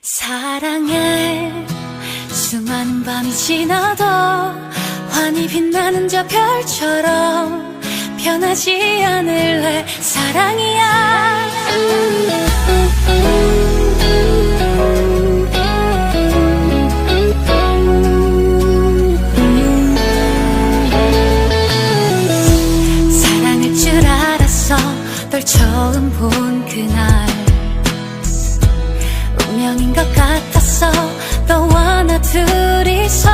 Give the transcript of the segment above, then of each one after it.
사랑해. 수많은 밤이 지나도 환히 빛나는 저 별처럼 변하지 않을래. 사랑이야. 알았어. 널 처음 본 그날. 운명인 것 같았어 너와 나 둘이서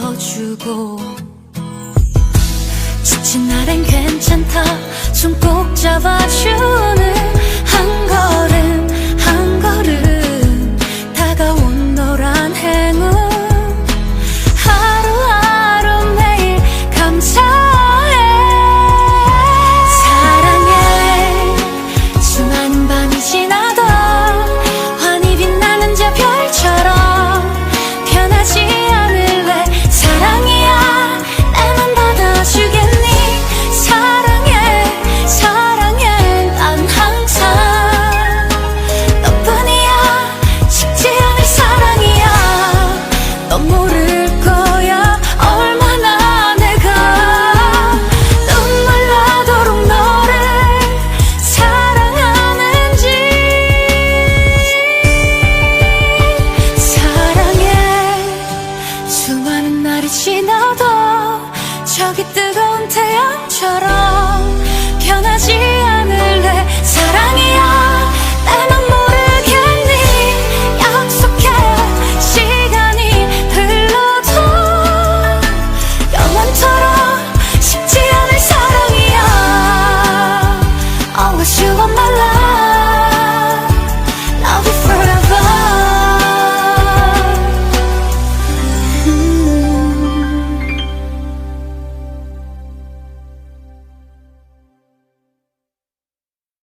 안아주고. 지친 날엔 괜찮다. 손 꼭 잡아주는 한 걸음 한 걸음. 다가온 너란 행운. 하루하루 매일 감사해. 사랑해. 수많은 밤이 지나 너처럼